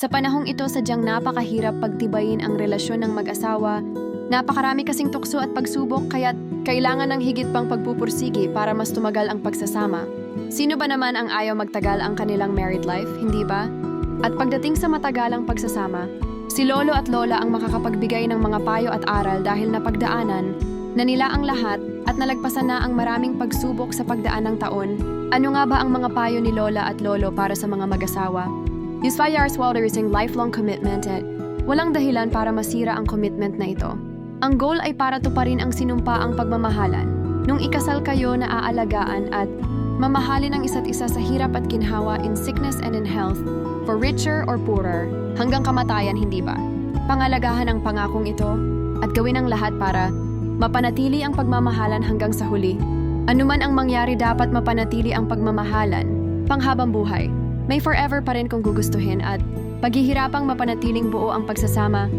Sa panahong ito sadyang napakahirap pagtibayin ang relasyon ng mag-asawa. Napakarami kasing tukso at pagsubok kaya't kailangan ng higit pang pagpupursigi para mas tumagal ang pagsasama. Sino ba naman ang ayaw magtagal ang kanilang married life, hindi ba? At pagdating sa matagalang pagsasama, si lolo at lola ang makakapagbigay ng mga payo at aral dahil napagdaanan na nila ang lahat at nalagpasan na ang maraming pagsubok sa pagdaan ng taon. Ano nga ba ang mga payo ni lola at lolo para sa mga mag-asawa? Yusvaya Arswalder isang lifelong commitment at walang dahilan para masira ang commitment na ito. Ang goal ay para tuparin ang sinumpaang pagmamahalan. Nung ikasal kayo na aalagaan at mamahalin ang isa't isa sa hirap at ginhawa in sickness and in health, for richer or poorer, hanggang kamatayan hindi ba? Pangalagahan ang pangakong ito at gawin ang lahat para mapanatili ang pagmamahalan hanggang sa huli. Anuman ang mangyari dapat mapanatili ang pagmamahalan, panghabang buhay. May forever pa rin kung gugustuhin at paghihirapang mapanatiling buo ang pagsasama